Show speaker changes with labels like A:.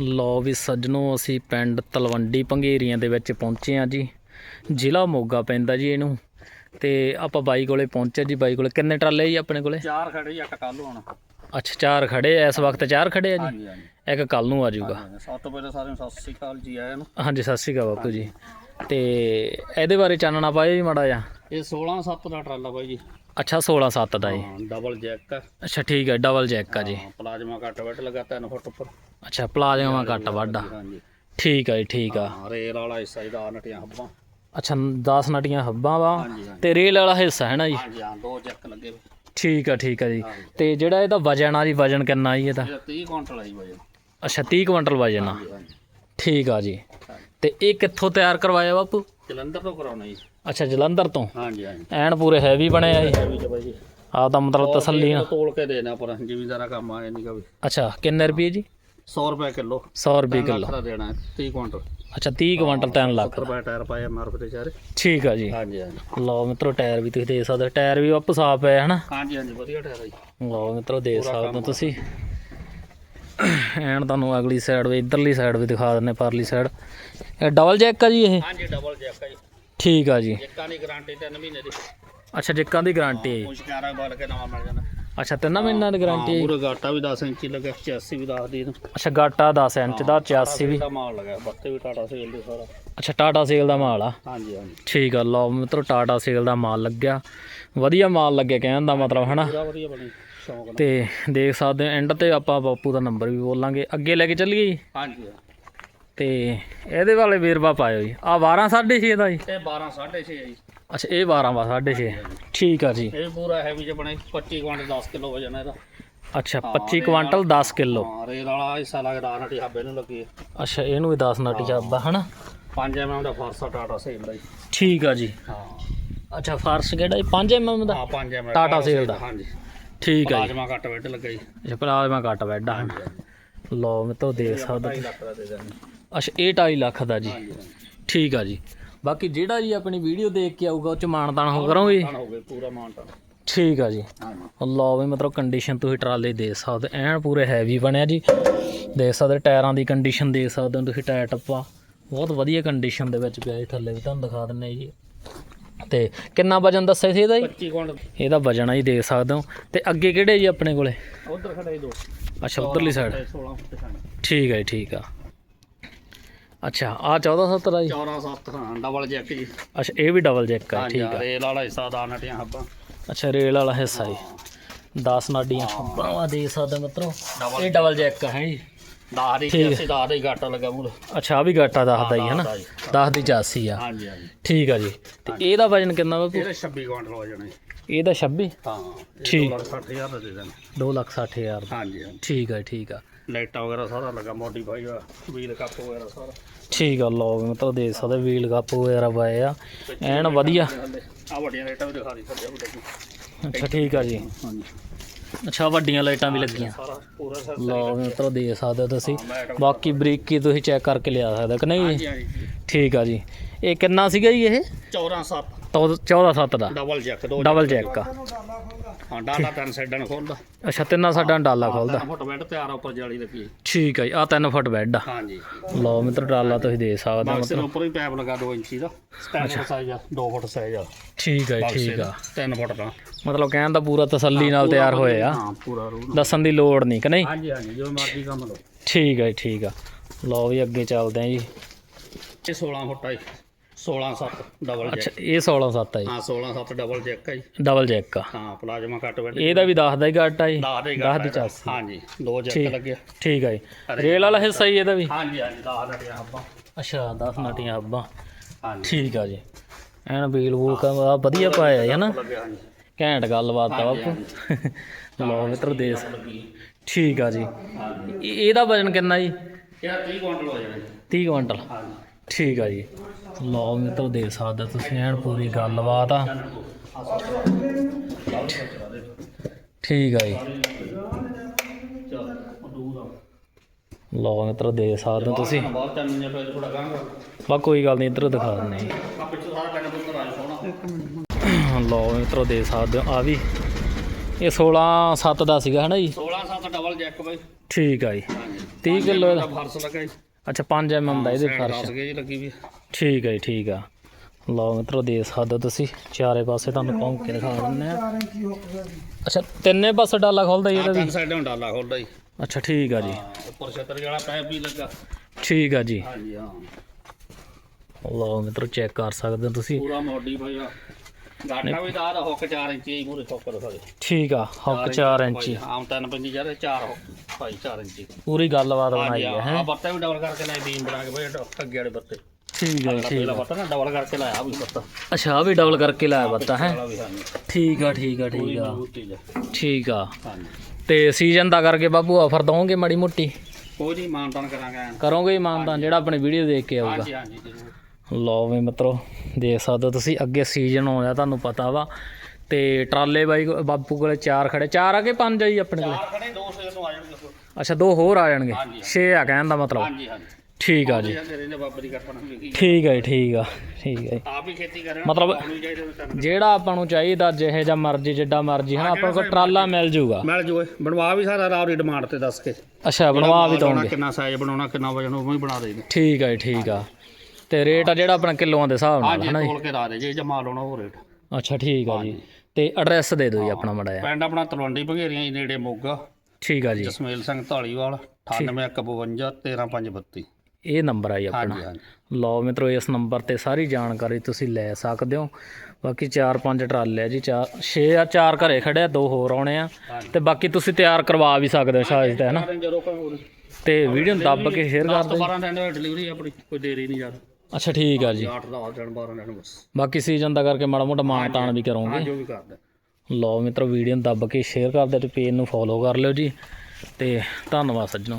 A: ਲੋ ਵੀ ਸੱਜਣੋ ਅਸੀਂ ਪਿੰਡ ਤਲਵੰਡੀ ਪੰਘੇਰੀਆਂ ਦੇ ਵਿੱਚ ਪਹੁੰਚੇ ਆ ਜੀ। ਜ਼ਿਲ੍ਹਾ ਮੋਗਾ ਪੈਂਦਾ ਜੀ ਇਹਨੂੰ। ਤੇ ਆਪਾਂ ਬਾਈ ਕੋਲੇ ਪਹੁੰਚੇ ਜੀ ਬਾਈ ਕੋਲੇ ਕਿੰਨੇ ਟਰਾਲੇ ਜੀ ਆਪਣੇ ਕੋਲੇ?
B: ਚਾਰ ਖੜੇ ਜਾਂ ਕੱਲ ਨੂੰ ਆਉਣਾ
A: ਅੱਛਾ ਚਾਰ ਖੜੇ ਆ ਇਸ ਵਕਤ ਚਾਰ ਖੜੇ ਆ ਜੀ? ਇੱਕ ਕੱਲ ਨੂੰ ਆ ਜਾਊਗਾ।
B: ਸਭ ਤੋਂ ਪਹਿਲਾਂ ਸਾਰਿਆਂ ਨੂੰ ਸਤਿ ਸ੍ਰੀ ਅਕਾਲ ਜੀ ਆਇਆਂ ਨੂੰ।
A: ਹਾਂਜੀ ਸਤਿ ਸ਼੍ਰੀ ਅਕਾਲ ਬਾਪੂ ਜੀ। ਤੇ ਇਹਦੇ ਬਾਰੇ ਚਾਨਣਾ ਪਾਇਓ ਜੀ ਮਾੜਾ ਜਿਹਾ।
B: ਇਹ 16 7 ਦਾ ਟਰਾਲਾ ਬਾਈ ਜੀ।
A: ਅੱਛਾ 16 7 ਦਾ ਜੀ।
B: ਹਾਂ ਡਬਲ ਜੈਕ ਹੈ
A: ਅੱਛਾ ਠੀਕ ਹੈ ਡਬਲ ਜੈਕ ਆ ਜੀ।
B: ਹਾਂ, ਪਲਾਜ਼ਮਾ ਕੱਟ ਵੱਟ ਲਗਾ 3 ਫੁੱਟ ਉੱਪਰ।
A: ਅੱਛਾ ਪਲਾਜ਼ਮਾ ਕੱਟ ਵੱਡਾ
B: ਹਾਂਜੀ।
A: ਠੀਕ ਹੈ ਜੀ ਠੀਕ ਆ।
B: ਰੇਲ ਵਾਲਾ ਹਿੱਸਾ ਇਹਦਾ ਆਹ ਨਟੀਆਂ ਹੱਬਾਂ।
A: ਅੱਛਾ 10 ਨਟੀਆਂ ਹੱਬਾਂ ਵਾ।
B: ਹਾਂਜੀ ਹਾਂਜੀ।
A: ਤੇ ਰੇਲ ਵਾਲਾ ਹਿੱਸਾ ਹੈ ਨਾ ਜੀ?
B: ਹਾਂਜੀ ਹਾਂ ਦੋ ਜੈਕ ਲੱਗੇ ਹੋਏ।
A: ਠੀਕ ਆ ਠੀਕ ਆ ਜੀ।
B: ਹਾਂਜੀ।
A: ਤੇ ਜਿਹੜਾ ਇਹਦਾ ਵਜਨ ਆ ਜੀ ਵਜਨ ਕਿੰਨਾ ਜੀ ਇਹਦਾ?
B: ਇਹਦਾ 30 ਕੁਇੰਟਲ ਆਈ ਵਜਨ।
A: ਅੱਛਾ 30 ਕੁਇੰਟਲ ਵਜਨ ਆ।
B: ਹਾਂਜੀ ਹਾਂਜੀ।
A: ਠੀਕ ਆ ਜੀ। ਤੇ ਇਹ ਕਿੱਥੋਂ ਤਿਆਰ ਕਰਵਾਇਆ ਬਾਪੂ?
B: ਜਲੰਧਰ ਤੋਂ ਕਰਾਉਣਾ ਜੀ।
A: ਅੱਛਾ ਜਲੰਧਰ ਤੋਂ?
B: ਹਾਂਜੀ ਹਾਂਜੀ।
A: ਐਨ ਪੂਰੇ ਹੈਵੀ ਬਣੇ ਆ ਜੀ?
B: ਇਹ ਵੀ ਚ ਬਾਈ ਜੀ।
A: ਆ ਤਾਂ ਮਤਲਬ ਤਸੱਲੀ ਨਾਲ।
B: ਤੋਲ ਕੇ ਦੇਣਾ ਪਰ ਜ਼ਿਮੀਦਾਰਾ ਕੰਮ ਆਏ ਨਹੀਂ ਕभी
A: ਅੱਛਾ ਕਿੰਨੇ ਰੁਪਏ ਜੀ?
B: 100 ਰੁਪਏ ਕਿਲੋ।
A: 100 ਰੁਪਏ ਕਿਲੋ।
B: ਦਾ ਦੇਣਾ ਹੈ, 30 ਕੁਇੰਟਲ।
A: ਅੱਛਾ 30 ਕੁਇੰਟਲ 3 ਲੱਖ
B: 70 ਰੁਪਏ ਟਾਇਰ ਪਾਏ ਐਮਆਰਪੀ ਦੇ ਚਾਰੇ।
A: ਠੀਕ ਆ ਜੀ।
B: ਹਾਂਜੀ ਹਾਂਜੀ।
A: ਲਓ ਮਿੱਤਰੋ ਟਾਇਰ ਵੀ ਤੁਸੀਂ ਦੇਖ ਸਕਦੇ। ਟਾਇਰ ਵੀ ਵਾਪਸ ਸਾਫ਼ ਹੈ ਹਨਾ?
B: ਹਾਂਜੀ ਹਾਂਜੀ ਵਧੀਆ ਟਾਇਰ ਆ ਜੀ।
A: ਲਓ ਮਿੱਤਰੋ ਦੇਖ ਸਕਦੇ ਹੋ ਤੁਸੀਂ। ਐਨ ਤੁਹਾਨੂੰ ਅਗਲੀ ਸਾਈਡ ਵੀ ਇਧਰਲੀ ਸਾਈਡ ਵੀ ਦਿਖਾ ਦਿੰਨੇ ਪਰਲੀ ਸਾਈਡ ਇਹ ਡਬਲ ਜੈਕ ਆ ਜੀ ਇਹ?
B: ਹਾਂਜੀ ਡਬਲ ਜੈਕ ਆ ਜੀ।
A: ਠੀਕ ਆ ਜੀ।
B: ਜੈਕਾਂ ਦੀ ਗਾਰੰਟੀ 3 ਮਹੀਨੇ ਦੀ।
A: ਅੱਛਾ ਜੈਕਾਂ ਦੀ ਗਾਰੰਟੀ ਹੈ ਜੀ।
B: ਕੁਛ ਕਾਰਾ ਬਾਲ ਕੇ ਨਵਾਂ ਮਿਲ ਜਾਣਾ
A: ਅੱਛਾ ਤਿੰਨ ਮਹੀਨਿਆਂ ਦੀ ਗਾਰੰਟੀ ਹੈ।
B: ਪੂਰਾ ਗਾਟਾ ਵੀ 10 ਇੰਚੀ ਲੱਗਾ 86 ਵੀ ਦੱਸ ਦੀ
A: ਅੱਛਾ ਗਾਟਾ 10 ਇੰਚ ਦਾ 86 ਵੀ।
B: ਦਾ ਮਾਲ ਲੱਗਾ ਬੱਤੇ ਵੀ ਟਾਟਾ ਸੇਲ ਦੇ ਸਾਰਾ।
A: ਅੱਛਾ ਟਾਟਾ ਸੇਲ ਦਾ ਮਾਲ ਆ?
B: ਹਾਂਜੀ ਹਾਂਜੀ।
A: ਠੀਕ ਆ ਲਓ ਮਿੱਤਰੋ ਟਾਟਾ ਸੇਲ ਦਾ ਮਾਲ ਲੱਗਿਆ। ਵਧੀਆ ਮਾਲ ਲੱਗਿਆ ਕਹਿਣ ਦਾ ਮਤਲਬ ਹਨਾ?
B: ਵਧੀਆ ਬਣੀ
A: ਤੇ ਦੇਖ ਸਕਦੇ ਹੋ ਐਂਡ ਤੇ ਆਪਾਂ ਬਾਪੂ ਦਾ ਨੰਬਰ ਵੀ ਬੋਲਾਂਗੇ। ਅੱਗੇ ਲੈ ਕੇ ਚੱਲੀਏ
B: ਹਾਂਜੀ
A: ਤੇ ਇਹਦੇ ਵਾਲੇ ਵੇਰਵਾ ਪਾਇਓ ਜੀ। ਆ 12 6.5 ਦਾ ਜੀ।
B: ਇਹ 12 6.5 ਹੈ ਜੀ।
A: ਅੱਛਾ ਇਹ 12 ਵਾ 6.5 ਠੀਕ ਆ ਜੀ।
B: ਇਹ ਪੂਰਾ ਹੈਵੀ ਚ ਬਣੇ 25 ਕੁਇੰਟਲ 10 ਕਿਲੋ ਹੈ ਇਹਦਾ।
A: ਅੱਛਾ 25 ਕੁਆਂਟਲ 10 ਕਿਲੋ।
B: ਹਾਂ ਰੇਲ ਵਾਲਾ ਹਿੱਸਾ ਲੱਗਦਾ ਨਟੀ ਹਾਬੇ ਨੂੰ ਲੱਗੀ ਹੈ
A: ਅੱਛਾ ਇਹਨੂੰ ਵੀ 10 ਨਟ ਚੱਬਾ ਹਨਾ?
B: 5 ਐਮਐਮ ਦਾ ਫਾਰਸਾ ਟਾਟਾ ਸੇਲ ਦਾ ਜੀ।
A: ਠੀਕ ਆ ਜੀ।
B: ਹਾਂ।
A: ਅੱਛਾ ਫਾਰਸ ਕਿਹੜਾ ਜੀ? 5 mm ਦਾ?
B: ਹਾਂ 5 ਐਮਐਮ
A: ਟਾਟਾ ਸੇਲ ਦਾ।
B: ਹਾਂਜੀ।
A: ਠੀਕ ਆ ਜੀ।
B: ਪਲਾਜ਼ਮਾ ਕੱਟ ਵੱਟ ਲੱਗਾ ਜੀ।
A: ਅੱਛਾ ਪਲਾਜ਼ਮਾ ਕੱਟ ਬੈਡਾ ਹਨ? ਲਓ ਮੈਂ ਤਾਂ ਦੇਖ ਸਕਦਾ
B: 2.5 ਲੱਖ ਦਾ ਦੇ ਦਾਂਗੇ
A: ਅੱਛਾ ਇਹ 2.5 ਲੱਖ ਦਾ ਜੀ। ਠੀਕ ਆ ਜੀ। ਬਾਕੀ ਜਿਹੜਾ ਜੀ ਆਪਣੀ ਵੀਡੀਓ ਦੇਖ ਕੇ ਆਊਗਾ ਉਹ ਚ ਮਾਨਤਾਨ ਹੋ ਕਰੋਗੇ
B: ਪੂਰਾ ਮਾਉਂਟ
A: ਠੀਕ ਆ ਜੀ। ਲਓ ਵੀ ਮਤਲਬ ਕੰਡੀਸ਼ਨ ਤੁਸੀਂ ਟਰਾਲੇ ਦੇਖ ਸਕਦੇ ਹੋ। ਐਨ ਪੂਰੇ ਹੈਵੀ ਬਣਿਆ ਜੀ। ਦੇਖ ਸਕਦੇ ਟਾਇਰਾਂ ਦੀ ਕੰਡੀਸ਼ਨ ਦੇਖ ਸਕਦੇ ਹੋ ਤੁਸੀਂ ਟਾਇਰ ਟੱਪਾ। ਬਹੁਤ ਵਧੀਆ ਕੰਡੀਸ਼ਨ ਦੇ ਵਿੱਚ ਪਿਆ ਜੀ ਥੱਲੇ ਵੀ ਤੁਹਾਨੂੰ ਦਿਖਾ ਦਿੰਨੇ ਜੀ। ਤੇ ਕਿੰਨਾ ਵਜਨ ਦੱਸਿਆ ਸੀ ਇਹਦਾ ਜੀ?
B: 25 ਕੁਇੰਟਲ
A: ਇਹਦਾ ਵਜਨ ਆ ਜੀ ਦੇਖ ਸਕਦੇ ਹੋ। ਤੇ ਅੱਗੇ ਕਿਹੜੇ ਜੀ ਆਪਣੇ ਕੋਲੇ?
B: ਉਧਰ ਖੜੇ ਦੋ।
A: ਅੱਛਾ ਉਧਰਲੀ ਸਾਈਡ
B: 16 ਫੁੱਟ ਖੜੇ
A: ਠੀਕ ਹੈ ਠੀਕ ਆ। ਅੱਛਾ ਆ 1470 ਦਾ ਜੀ?
B: 14 7 ਹਾਂ ਡਬਲ ਜੈਕ ਜੀ।
A: ਅੱਛਾ ਇਹ ਵੀ ਡਬਲ ਜੈਕ ਆ ਠੀਕ ਆ।
B: ਰੇਲ ਵਾਲਾ ਹਿੱਸਾ ਦਾ ਨਟੀਆਂ ਹੱਬਾਂ
A: ਅੱਛਾ ਰੇਲ ਵਾਲਾ ਹਿੱਸਾ ਜੀ। 10 ਨਾਡੀਆਂ ਬਾਵਾ ਦੇ ਸਕਦੇ ਹੋ ਮਿੱਤਰੋ। ਇਹ ਡਬਲ ਜੈਕ ਆ ਹੈ ਜੀ।
B: ਦਾ ਦੀ
A: ਠੀਕ ਹੈ।
B: ਅਸੀਂ ਦਾ ਹੀ ਗਾਟਾ ਲੱਗਾ ਮੂਲ
A: ਅੱਛਾ ਆ ਵੀ ਗਾਟਾ ਦੱਸਦਾ ਜੀ ਹਨਾ
B: ਦੱਸਦਾ ਜੀ।
A: 10 ਦੀ 84 ਆ।
B: ਹਾਂਜੀ ਹਾਂਜੀ।
A: ਠੀਕ ਆ ਜੀ। ਤੇ ਇਹਦਾ ਵਜਨ ਕਿੰਨਾ ਬਾਪੂ?
B: ਇਹਦੇ 26 ਕੁਇੰਟਲ ਹੋ ਜਾਣੇ
A: ਇਹਦਾ 26
B: ਹਾਂ
A: ਠੀਕ।
B: 60000 ਦਾ ਦੇ ਦੇਣਾ।
A: 2 ਲੱਖ 60 ਹਜ਼ਾਰ ਦਾ।
B: ਹਾਂਜੀ ਹਾਂਜੀ।
A: ਠੀਕ ਆ ਠੀਕ ਆ।
B: ਲਾਈਟਾਂ ਵਗੈਰਾ ਸਾਰਾ ਲੱਗਾ ਮੋਡੀਫਾਈ ਹੋਇਆ ਵੀਲ ਕੱਪ ਵਗੈਰਾ ਸਾਰਾ।
A: ਠੀਕ ਆ ਲੋ ਮਤਲਬ ਦੇਖ ਸਕਦੇ ਵੀਲ ਕੱਪ ਵਗੈਰਾ ਪਾਏ ਆ। ਐਨ ਵਧੀਆ।
B: ਆ ਵੱਡੀਆਂ ਲਾਈਟਾਂ ਵੀ ਦਿਖਾ ਰਹੀ ਵੱਡੇ
A: ਅੱਛਾ ਠੀਕ ਆ ਜੀ।
B: ਹਾਂਜੀ।
A: ਅੱਛਾ ਵੱਡੀਆਂ ਲਾਈਟਾਂ ਵੀ ਲੱਗੀਆਂ। ਲਓ ਮਤਲਬ ਦੇਖ ਸਕਦੇ ਹੋ ਤੁਸੀਂ ਬਾਕੀ ਬਰੀਕੀ ਤੁਸੀਂ ਚੈੱਕ ਕਰਕੇ ਲਿਆ ਸਕਦੇ ਕਿ ਨਹੀਂ? ਠੀਕ ਆ ਜੀ। ਇਹ ਕਿੰਨਾ ਸੀਗਾ ਜੀ ਇਹ?
B: 14 7
A: 14 7 ਦਾ।
B: ਡਬਲ ਜੈਕ ਦੋ
A: ਡਬਲ ਜੈਕ ਆ।
B: ਹਾਂ ਡਾਟਾ ਟਨ ਸਾਈਡਾਂ ਖੋਲਦਾ।
A: ਅੱਛਾ ਤਿੰਨਾਂ ਸਾਡਾ ਡਾਲਾ ਖੋਲਦਾ।
B: ਫੁੱਟ ਬੈੱਡ ਤਿਆਰ ਆ ਉੱਪਰ ਜਾਲੀ ਲੱਗੀ ਹੈ।
A: ਠੀਕ ਆ ਜੀ ਆ 3 ਫੁੱਟ ਬੈੱਡ ਆ।
B: ਹਾਂਜੀ।
A: ਲਓ ਮਿੱਤਰ ਡਾਲਾ ਤੁਸੀਂ ਦੇ ਸਕਦੇ ਹੋ
B: ਬਾਕਸ ਦੇ ਉੱਪਰ ਵੀ ਪੈਪ ਲੱਗਾ 2 ਇੰਚੀ ਦਾ। ਸਟੈਂਡਰਡ ਸਾਈਜ਼ ਆ 2 ਫੁੱਟ ਸਾਈਜ਼ ਆ।
A: ਠੀਕ ਆ ਜੀ ਠੀਕ ਆ।
B: 3 ਫੁੱਟ ਦਾ।
A: ਮਤਲਬ ਕਹਿਣ ਦਾ ਪੂਰਾ ਤਸੱਲੀ ਨਾਲ ਤਿਆਰ ਹੋਏ ਆ।
B: ਹਾਂ ਪੂਰਾ ਰੂਲ
A: ਦੱਸਣ ਦੀ ਲੋੜ ਨਹੀਂ ਕਿ ਨਹੀਂ?
B: ਹਾਂਜੀ ਹਾਂਜੀ ਜੋ ਮਰਜ਼ੀ ਕੰਮ ਲਓ
A: ਠੀਕ ਆ ਜੀ ਠੀਕ ਆ। ਲਓ ਵੀ ਅੱਗੇ ਚੱਲਦੇ ਆ ਜੀ।
B: ਇਹ 16 ਫੁੱਟ ਆ ਜੀ। 16 7 ਡਬਲ
A: ਅੱਛਾ
B: ਜੈਕ
A: ਇਹ 16 7 ਆ ਜੀ।
B: ਹਾਂ 16 7 ਡਬਲ ਜੈਕ ਆ ਜੀ।
A: ਡਬਲ ਜੈਕ ਆ।
B: ਹਾਂ ਪਲਾਜ਼ਮਾ ਕੱਟ ਬੈਠ
A: ਇਹਦਾ ਵੀ ਦੱਸਦਾ ਹੀ ਘੱਟ ਆ ਜੀ।
B: ਦਸ ਦੇ
A: ਦਸ ਦੀ ਚਾਸੀ।
B: ਹਾਂਜੀ ਦੋ ਜੈਕ
A: ਠੀਕ।
B: ਲੱਗਿਆ।
A: ਠੀਕ ਆ ਜੀ। ਰੇਲ ਵਾਲਾ ਹਿੱਸਾ ਹੀ ਇਹਦਾ ਵੀ।
B: ਹਾਂਜੀ ਹਾਂਜੀ 10 ਲੜੀਆਂ ਹੱਬਾਂ।
A: ਅੱਛਾ 10 ਨਟੀਆਂ ਹੱਬਾਂ।
B: ਹਾਂਜੀ
A: ਠੀਕ ਆ ਜੀ। ਐਨ ਬੀਲ ਬੂਲ ਕਾ ਵਧੀਆ ਪਾਇਆ ਜੀ ਹਨਾ?
B: ਲੱਗਿਆ ਹਾਂਜੀ
A: ਘੈਂਟ ਗੱਲਬਾਤ ਆ ਬਾਪੂ। ਲਓ ਮਿੱਤਰ ਦੇਸ। ਠੀਕ ਆ ਜੀ। ਇਹ- ਇਹਦਾ ਵਜਨ ਕਿੰਨਾ ਜੀ?
B: ਇਹ 30 ਕੁਇੰਟਲ ਹੋ ਜਾਣਾ ਜੀ।
A: 30 ਕੁਇੰਟਲ।
B: ਹਾਂਜੀ
A: ਠੀਕ ਆ ਜੀ। ਲਓ ਮਿੱਤਰ ਦੇਖ ਸਕਦੇ ਤੁਸੀਂ ਐਨ ਪੂਰੀ ਗੱਲਬਾਤ ਆ। ਠੀਕ ਆ ਜੀ। ਲਓ ਮਿੱਤਰ ਦੇਖ ਸਕਦੇ ਹੋ ਤੁਸੀਂ। ਬਾ ਕੋਈ ਗੱਲ ਨਹੀਂ ਇੱਧਰ ਦਿਖਾ ਦਿੰਦੇ ਲਓ ਮਿੱਤਰੋ ਦੇਖ ਸਕਦੇ ਹੋ ਆ ਵੀ। ਇਹ 16 7 ਦਾ ਸੀਗਾ ਹਨਾ ਜੀ?
B: 16 7 ਡਬਲ ਜੈਕ ਬਾਈ।
A: ਠੀਕ ਆ ਜੀ।
B: ਹਾਂਜੀ
A: 30 ਕਿਲੋ
B: ਦਾ ਫਰਸ ਲੱਗਾ ਜੀ।
A: ਅੱਛਾ 5 ਐਮਐਮ ਦਾ ਇਹਦੇ ਫਰਸ਼।
B: 10 ਗੇਜ ਲੱਗੀ ਵੀ
A: ਠੀਕ ਹੈ ਜੀ ਠੀਕ ਆ। ਲਓ ਮਿੱਤਰੋ ਦੇ ਸਕਦੇ ਤੁਸੀਂ। ਚਾਰੇ ਪਾਸੇ ਤੁਹਾਨੂੰ ਭੌਂਕ ਕੇ ਦਿਖਾ ਦਿੰਦੇ ਆ। ਅੱਛਾ ਤਿੰਨੇ ਪਾਸੇ ਡਾਲਾ ਖੋਲਦਾ ਜੀ ਇਹਦਾ ਵੀ?
B: ਤਿੰਨ ਸਾਈਡਾਂ ਡਾਲਾ ਖੋਲਦਾ ਜੀ।
A: ਅੱਛਾ ਠੀਕ ਆ ਜੀ।
B: ਉੱਪਰ ਛਤਰ ਵਾਲਾ ਪੈਪ ਵੀ ਲੱਗਾ।
A: ਠੀਕ ਆ ਜੀ।
B: ਹਾਂਜੀ ਹਾਂ।
A: ਲਓ ਮਿੱਤਰੋ ਚੈੱਕ ਕਰ ਸਕਦੇ ਹੋ ਤੁਸੀਂ।
B: ਪੂਰਾ ਮੋਡੀਫਾਈ ਆ। ਗਾਟਾ ਵੀ ਦਾ ਹੁੱਕ 4 ਇੰਚੀ ਹੀ ਮੂਰੇ ਹੁੱਕ ਰਖਾ ਦੇ
A: ਠੀਕ ਆ ਹੁੱਕ 4 ਇੰਚੀ
B: ਆਮ ਤਿੰਨ ਪੰਜੀ ਯਾਰ 4 ਭਾਈ 4 ਇੰਚੀ।
A: ਪੂਰੀ ਗੱਲਬਾਤ
B: ਹਾਂਜੀ
A: ਬਣਾਈ ਹੈ
B: ਆ
A: ਹੈ
B: ਬੱਤਾ ਵੀ ਡਬਲ ਕਰਕੇ ਲਾਇਆ ਬੀਮ ਬਣਾ ਕੇ ਬਈ ਅੱਗੇ ਵਾਲੇ ਬੱਤੇ।
A: ਠੀਕ ਆ ਜੀ ਠੀਕ
B: ਪਹਿਲਾ
A: ਆ।
B: ਬੱਤਾ ਨਾ ਡਬਲ ਕਰਕੇ ਲਾਇਆ ਆਹ ਵੀ ਬੱਤਾ।
A: ਅੱਛਾ ਆ ਵੀ ਡਬਲ ਕਰਕੇ ਲਾਇਆ ਬੱਤਾ ਹੈ?
B: ਵਾਲਾ ਵੀ ਹਾਂਜੀ।
A: ਠੀਕ ਆ ਠੀਕ ਆ ਠੀਕ ਆ। ਠੀਕ ਆ। ਤੇ ਸੀਜ਼ਨ ਦਾ ਕਰਕੇ ਬਾਬੂ ਆਫਰ ਦਵੋਗੇ ਮਾੜੀ ਮੋਟੀ?
B: ਕੋਈ ਨਹੀਂ ਮਾਨਤਾਨ ਕਰਾਂਗੇ।
A: ਕਰੋਗੇ ਇਮਾਨਦਾਨ ਜਿਹੜਾ ਆਪਣੀ ਵੀਡੀਓ ਦੇਖ ਕੇ ਆਊਗਾ।
B: ਹਾਂਜੀ ਹਾਂਜੀ ਜ਼ਰੂਰ।
A: ਲਓ ਵੀ ਮਿੱਤਰੋ ਦੇਖ ਸਕਦੇ ਹੋ ਤੁਸੀਂ ਅੱਗੇ ਸੀਜ਼ਨ ਹੋਇਆ ਤੁਹਾਨੂੰ ਪਤਾ ਵਾ। ਤੇ ਟਰਾਲੇ ਬਾਈ ਬਾਪੂ ਕੋਲੇ ਚਾਰ ਖੜੇ। ਚਾਰ ਆ ਕੇ ਪੰਜ ਆ ਜੀ ਆਪਣੇ ਕੋਲੇ?
B: ਚਾਰ ਖੜੇ ਦੋ ਸੇਰ ਨੂੰ ਆ ਜਾਣਗੇ।
A: ਅੱਛਾ ਦੋ ਹੋਰ ਆ ਜਾਣਗੇ। 6 ਆ ਕਹਿਣ ਦਾ ਮਤਲਬ।
B: ਹਾਂਜੀ ਹਾਂਜੀ।
A: ਠੀਕ ਆ ਜੀ। ਠੀਕ ਆ। ਜੀ ਠੀਕ ਆ ਠੀਕ ਆ
B: ਆਪ ਹੀ ਖੇਤੀ ਕਰੇ
A: ਮਤਲਬ-
B: ਕਰਨ।
A: ਜਿਹੜਾ ਆਪਾਂ ਨੂੰ ਚਾਹੀਦਾ ਜਿਹੇ ਜਾਂ ਮਰਜ਼ੀ ਜਿੱਡਾ ਮਰਜ਼ੀ ਹਨਾ ਆਪਾਂ ਕੋਲ ਟਰਾਲਾ ਮਿਲ ਜੂਗਾ।
B: ਮਿਲ ਜੂਏ ਬਣਵਾ ਵੀ ਸਾਰਾ ਰਾਵ ਦੀ ਡਿਮਾਂਡ ਤੇ ਦੱਸ ਕੇ।
A: ਅੱਛਾ ਬਣਵਾ ਵੀ ਦੋਗੇ
B: ਕਿੰਨਾ ਸਾਈਜ਼ ਬਣਾਉਣਾ ਕਿੰਨਾ ਵਜਨ ਉਹ ਵੀ ਬਣਾ ਦੇਈਦੇ।
A: ਠੀਕ ਆ ਜੀ ਠੀਕ ਆ। ਤੇ ਰੇਟ ਆ ਜਿਹੜਾ ਆਪਣਾ ਕਿਲੋਆਂ ਦੇ ਹਿਸਾਬ ਨਾਲ
B: ਹਾਂਜੀ
A: ਹਨਾ ਜੀ?
B: ਤੋਲ ਕੇ ਲਾ ਦੇ ਜੇ ਜਮਾ ਲਾਉਣਾ ਉਹ ਰੇਟ
A: ਅੱਛਾ ਠੀਕ ਆ ਜੀ। ਤੇ ਐਡਰੈਸ ਦੇ ਦਿਓ ਜੀ ਆਪਣਾ ਮੜਾ ਜਿਹਾ।
B: ਪਿੰਡ ਆਪਣਾ ਤਲਵੰਡੀ ਭਗੇਰੀਆਂ ਜੀ ਨੇੜੇ ਮੋਗਾ।
A: ਠੀਕ ਆ ਜੀ।
B: ਜਸਮੇਲ ਸਿੰਘ ਢਾਲੀਵਾਲ 9852 13532
A: ਇਹ ਨੰਬਰ ਆ ਜੀ ਆਪਣਾ।
B: ਹਾਂਜੀ ਹਾਂਜੀ।
A: ਲਓ ਮਿੱਤਰੋ ਇਸ ਨੰਬਰ ਤੇ ਸਾਰੀ ਜਾਣਕਾਰੀ ਤੁਸੀਂ ਲੈ ਸਕਦੇ ਹੋ। ਬਾਕੀ 4-5 ਟਰਾਲੇ ਆ ਜੀ 4 6 ਆ 4 ਘਰੇ ਖੜੇ ਆ ਦੋ ਹੋਰ ਆਉਣੇ ਆ। ਤੇ ਬਾਕੀ ਤੁਸੀਂ ਤਿਆਰ ਕਰਵਾ ਵੀ ਸਕਦੇ ਹੋ ਸ਼ਾਇਦ ਤੇ ਹਨਾ
B: ਜਦੋਂ ਕੋਈ
A: ਤੇ ਵੀਡੀਓ ਨੂੰ ਦੱਬ ਕੇ ਸ਼ੇਅਰ ਕਰ
B: 10 ਤੋਂ 12 ਦਿਨ ਡਿਲੀਵਰੀ ਆਪਣੀ ਕੋਈ ਦੇਰੀ ਨਹੀਂ ਯਾਰ
A: ਅੱਛਾ ਠੀਕ ਆ ਜੀ।
B: 8 10 ਦਿਨ 12 ਦਿਨ ਬਸ।
A: ਬਾਕੀ ਸੀਜ਼ਨ ਦਾ ਕਰਕੇ ਮਾੜਾ ਮੋਟਾ ਮਾਨ ਤਾਨ ਵੀ
B: ਹਾਂ
A: ਕਰੋਗੇ
B: ਜੋ ਵੀ ਕਰਦਾ।
A: ਲਓ ਮਿੱਤਰੋ ਵੀਡੀਓ ਨੂੰ ਦੱਬ ਕੇ ਸ਼ੇਅਰ ਕਰ ਦਿਓ ਤੇ ਪੇਜ ਨੂੰ ਫੋਲੋ ਕਰ ਲਿਓ ਜੀ। ਤੇ ਧੰਨਵਾਦ ਸੱਜਣੋ।